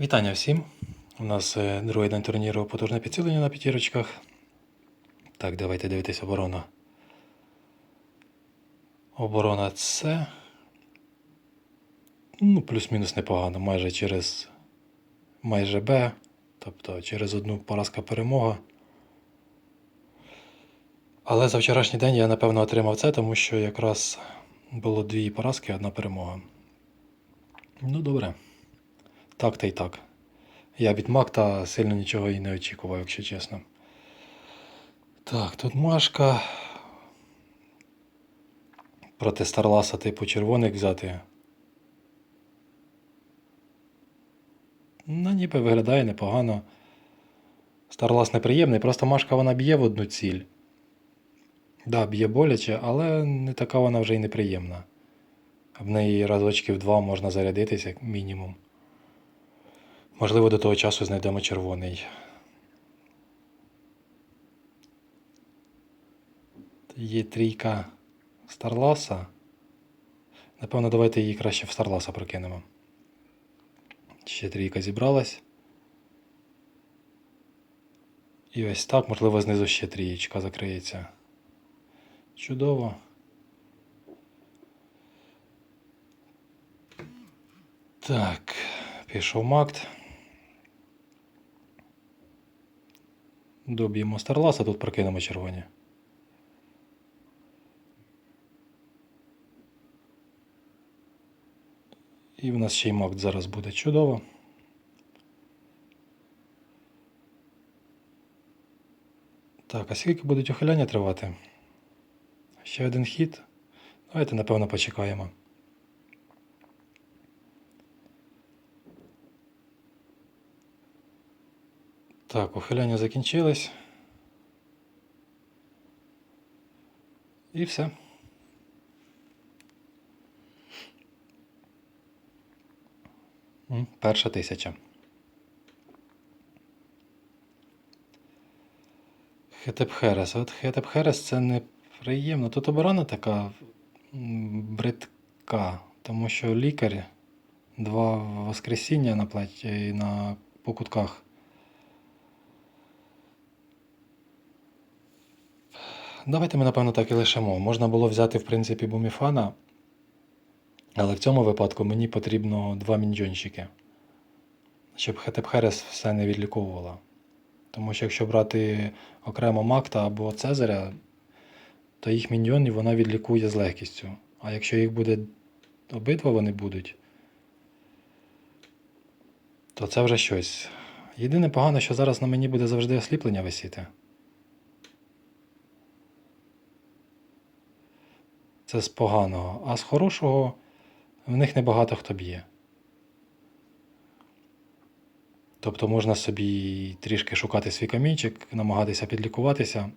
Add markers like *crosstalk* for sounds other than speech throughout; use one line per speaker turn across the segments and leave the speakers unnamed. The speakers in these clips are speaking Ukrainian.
Вітання всім. У нас е, другий день турніру потужне підсилення на п'ятірочках. Так, давайте дивитись оборона. Оборона це. Ну, плюс-мінус непогано. Майже через майже Б. Тобто через одну поразка перемога. Але за вчорашній день я напевно отримав це, тому що якраз було дві поразки, одна перемога. Ну, добре. Так та й так. Я від Макта сильно нічого і не очікував, якщо чесно. Так, тут Машка. Проти Старласа типу червоних взяти. Ну, ніби виглядає непогано. Старлас неприємний, просто Машка вона б'є в одну ціль. Да, б'є боляче, але не така вона вже й неприємна. В неї разочків два можна зарядитися, як мінімум. Можливо, до того часу знайдемо червоний. Є трійка Старласа. Напевно, давайте її краще в Старласа прокинемо. Ще трійка зібралась. І ось так, можливо, знизу ще трієчка закриється. Чудово. Так, пішов Макт. Доб'ємо Старласа, тут прокинемо червоні. І в нас ще й Макт зараз буде чудово. Так, а скільки будуть ухиляння тривати? Ще один хід. Давайте, напевно, почекаємо. Так, ухиляння закінчилось. І все. Перша тисяча. Хетепхерес. От Хетепхерес це неприємно. Тут оборона така бридка, тому що лікар два воскресіння на платі на по Давайте ми, напевно, так і лишимо. Можна було взяти, в принципі, буміфана, але в цьому випадку мені потрібно два міньйончики, щоб Хетепхерес все не відліковувала. Тому що якщо брати окремо Макта або Цезаря, то їх міньйонів вона відлікує з легкістю. А якщо їх буде обидва вони будуть, то це вже щось. Єдине погано, що зараз на мені буде завжди осліплення висіти. Це з поганого. А з хорошого в них небагато хто б'є. Тобто можна собі трішки шукати свій камінчик, намагатися підлікуватися.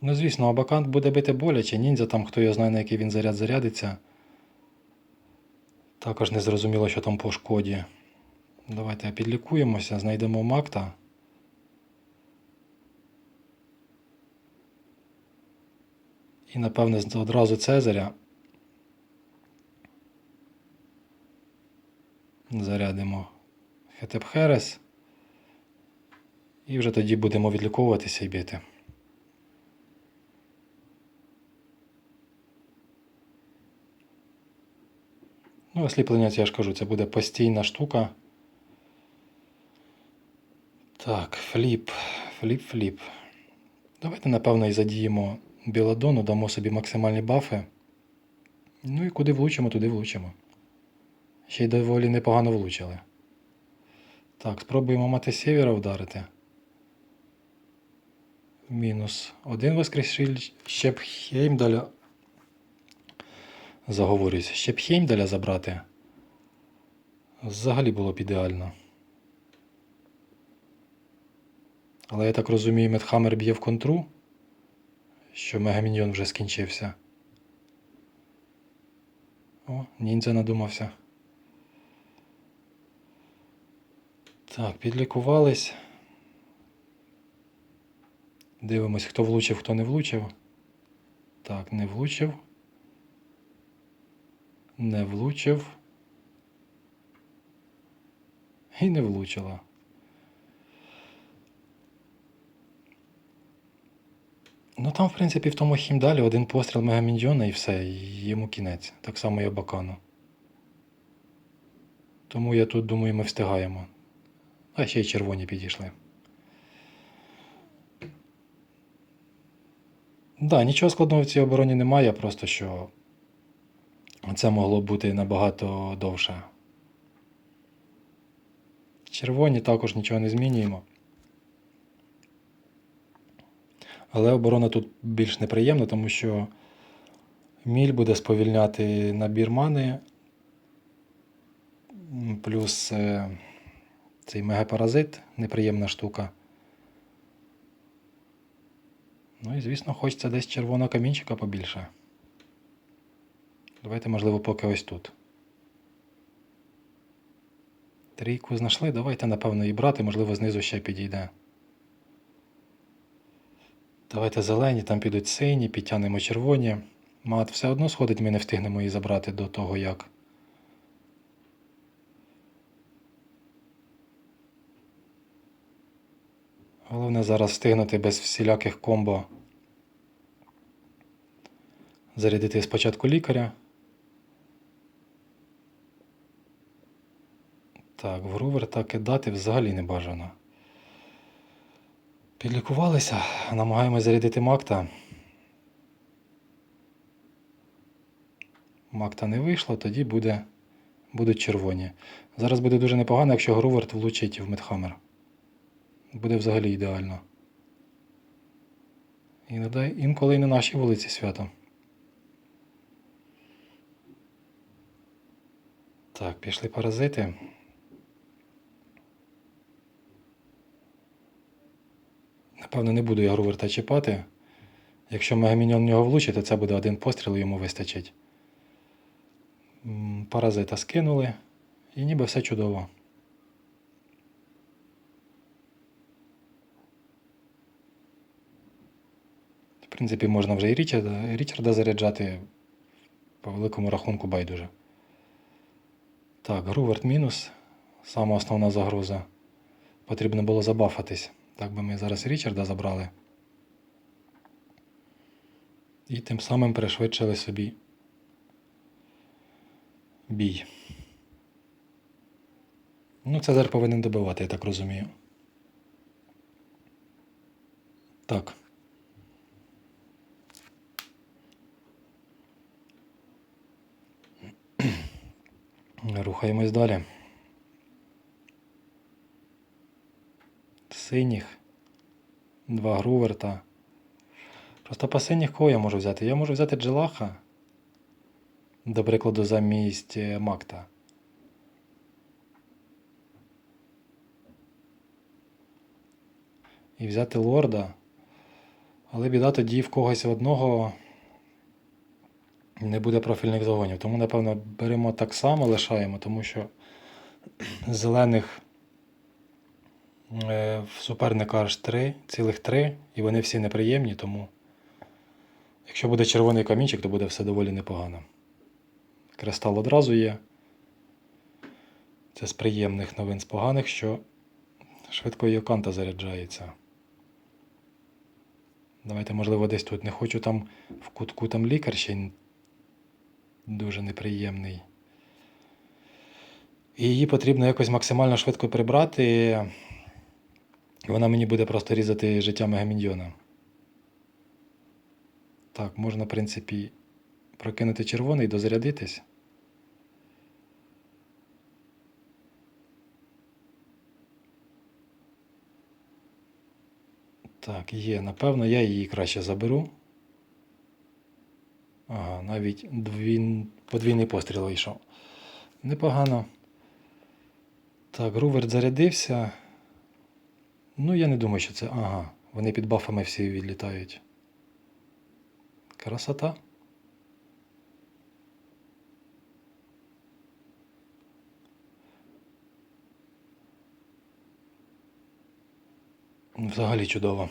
Ну, звісно, абакант буде бити боляче, ніндзя там, хто його знає, на який він заряд зарядиться. Також не зрозуміло, що там по шкоді. Давайте підлікуємося, знайдемо Макта. І, напевне, одразу Цезаря. Зарядимо Хетепхерес. І вже тоді будемо відліковуватися і бити. Ну, осліплення, я ж кажу, це буде постійна штука. Так, фліп, фліп, фліп. Давайте, напевно, і задіємо Біладону, дамо собі максимальні бафи. Ну і куди влучимо, туди влучимо. Ще й доволі непогано влучили. Так, спробуємо мати сєвєра вдарити. Мінус один воскресіль, ще б Хеймдаля. Заговорюсь, ще б Хеймдаля забрати. Взагалі було б ідеально. Але я так розумію, Медхаммер б'є в контру, що Мегаміньйон вже скінчився. О, ніндзя надумався. Так, підлікувались. Дивимось, хто влучив, хто не влучив. Так, не влучив. Не влучив. І не влучила. Ну там, в принципі, в тому хімдалі один постріл Мегаміньйона і все, і йому кінець. Так само і Абакану. Тому я тут думаю, ми встигаємо. А ще й червоні підійшли. Да, нічого складного в цій обороні немає, просто що це могло бути набагато довше. Червоні також нічого не змінюємо. Але оборона тут більш неприємна, тому що міль буде сповільняти набір мани, плюс е, цей мегапаразит неприємна штука. Ну і, звісно, хочеться десь червоного камінчика побільше. Давайте, можливо, поки ось тут. Трійку знайшли, давайте, напевно, і брати, можливо, знизу ще підійде. Давайте зелені, там підуть сині, підтягнемо червоні. Мат все одно сходить, ми не встигнемо її забрати до того, як. Головне зараз встигнути без всіляких комбо. Зарядити спочатку лікаря. Так, в Груверта кидати взагалі не бажано. Підлікувалися, намагаємось зарядити Макта. Макта не вийшло, тоді буде, будуть червоні. Зараз буде дуже непогано, якщо Груверт влучить в Медхаммер. Буде взагалі ідеально. Іноді, інколи і на нашій вулиці свято. Так, пішли паразити. Напевно, не буду я Груверта чіпати. Якщо Мегаміньон в нього влучить, то це буде один постріл, йому вистачить. Паразита скинули, і ніби все чудово. В принципі, можна вже і Річарда, Річарда заряджати по великому рахунку байдуже. Так, Груверт мінус. Сама основна загроза. Потрібно було забафатись. Так би ми зараз Річарда забрали. І тим самим пришвидшили собі бій. Ну, Цезар повинен добивати, я так розумію. Так. *clears throat* Рухаємось далі. Синіх. Два груверта. Просто по синіх кого я можу взяти? Я можу взяти Джелаха. До прикладу, замість е, Макта. І взяти лорда. Але біда тоді в когось одного не буде профільних загонів. Тому, напевно, беремо так само, лишаємо, тому що *clears throat* зелених в суперника аж три, цілих три, і вони всі неприємні, тому якщо буде червоний камінчик, то буде все доволі непогано. Кристал одразу є. Це з приємних новин з поганих, що швидко Йоканта заряджається. Давайте, можливо, десь тут не хочу там в кутку там лікар ще дуже неприємний. І її потрібно якось максимально швидко прибрати. І вона мені буде просто різати життя Мегаміньйона. Так, можна, в принципі, прокинути червоний, дозарядитись. Так, є, напевно, я її краще заберу. Ага, навіть двін... подвійний постріл вийшов. Непогано. Так, Руверт зарядився. Ну, я не думаю, що це. Ага, вони під бафами всі відлітають. Красота. Ну, взагалі чудово.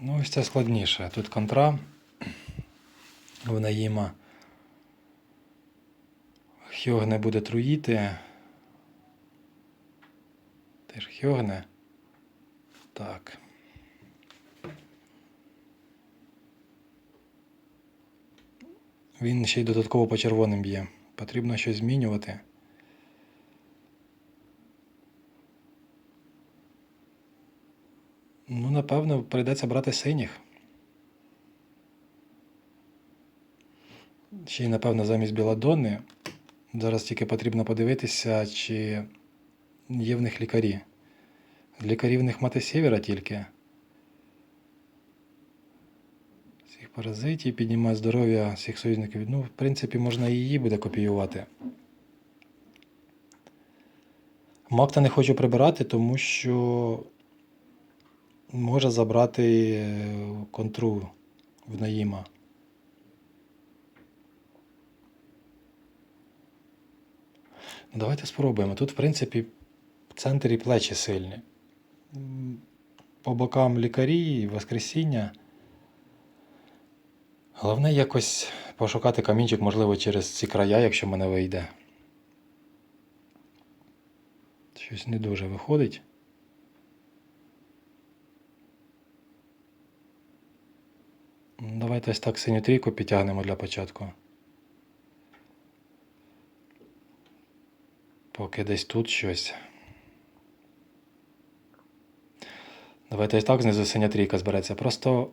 Ну, ось це складніше. Тут контра в наїма. Хьогне буде труїти. Теж хьогне. Так. Він ще й додатково по червоним б'є. Потрібно щось змінювати. Ну, напевно, прийдеться брати синіх. Ще й, напевно, замість Біладони. Зараз тільки потрібно подивитися, чи є в них лікарі. Лікарі в них мати сєвєра тільки. Всіх паразитів, піднімає здоров'я всіх союзників. Ну, в принципі, можна і її буде копіювати. Макта не хочу прибирати, тому що може забрати е, контру в Наїма. Ну, давайте спробуємо. Тут, в принципі, в центрі плечі сильні. По бокам лікарі, воскресіння. Головне якось пошукати камінчик, можливо, через ці края, якщо мене вийде. Щось не дуже виходить. Давайте ось так синю трійку підтягнемо для початку. Поки десь тут щось. Давайте ось так знизу синя трійка збереться. Просто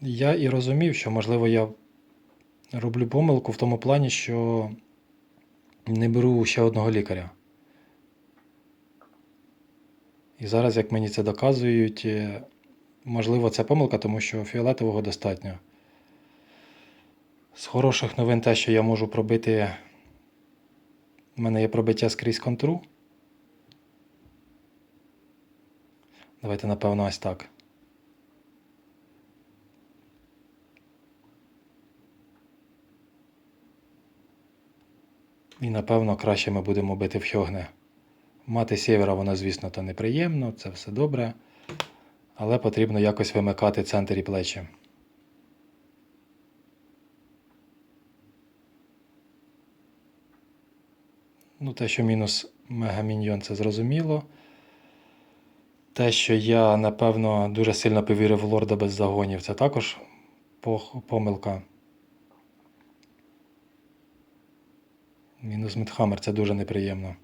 я і розумів, що, можливо, я роблю помилку в тому плані, що не беру ще одного лікаря. І зараз, як мені це доказують, е, можливо, це помилка, тому що фіолетового достатньо. З хороших новин те, що я можу пробити. У мене є пробиття скрізь контру. Давайте, напевно, ось так. І напевно краще ми будемо бити в Хьогне. Мати сєвера, воно, звісно, то неприємно, це все добре. Але потрібно якось вимикати центр і плечі. Ну, те, що мінус мегаміньйон, це зрозуміло. Те, що я, напевно, дуже сильно повірив в лорда без загонів, це також помилка. Мінус Мідхаммер, це дуже неприємно.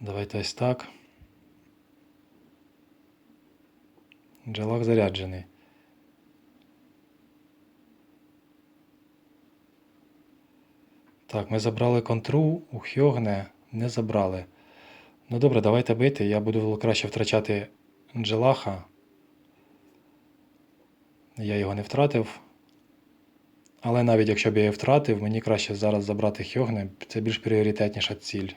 Давайте ось так. Джелак заряджений. Так, ми забрали контру, у Хьогне не забрали. Ну добре, давайте бити. Я буду краще втрачати Джелаха. Я його не втратив. Але навіть якщо б я його втратив, мені краще зараз забрати Хьогне. Це більш пріоритетніша ціль.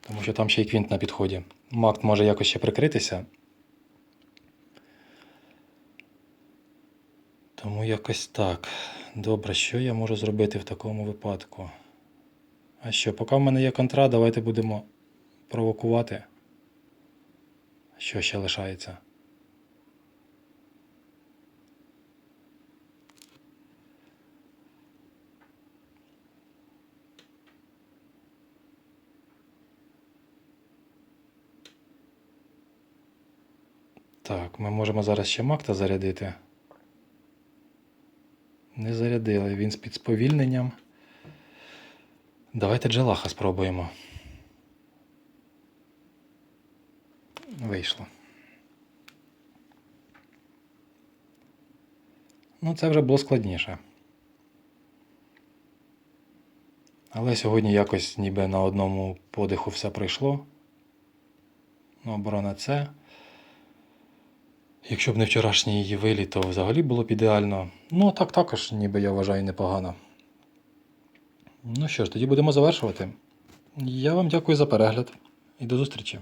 Тому що там ще й квінт на підході. Макт може якось ще прикритися. Тому якось так. Добре, що я можу зробити в такому випадку? А що, поки в мене є контра, давайте будемо провокувати. Що ще лишається? Так, ми можемо зараз ще Макта зарядити. Не зарядили, він з під сповільненням. Давайте Джелаха спробуємо. Вийшло. Ну, це вже було складніше. Але сьогодні якось ніби на одному подиху все пройшло. Ну, оборона це. Якщо б не вчорашній її виліт, то взагалі було б ідеально. Ну, а так також, ніби я вважаю, непогано. Ну що ж, тоді будемо завершувати. Я вам дякую за перегляд і до зустрічі.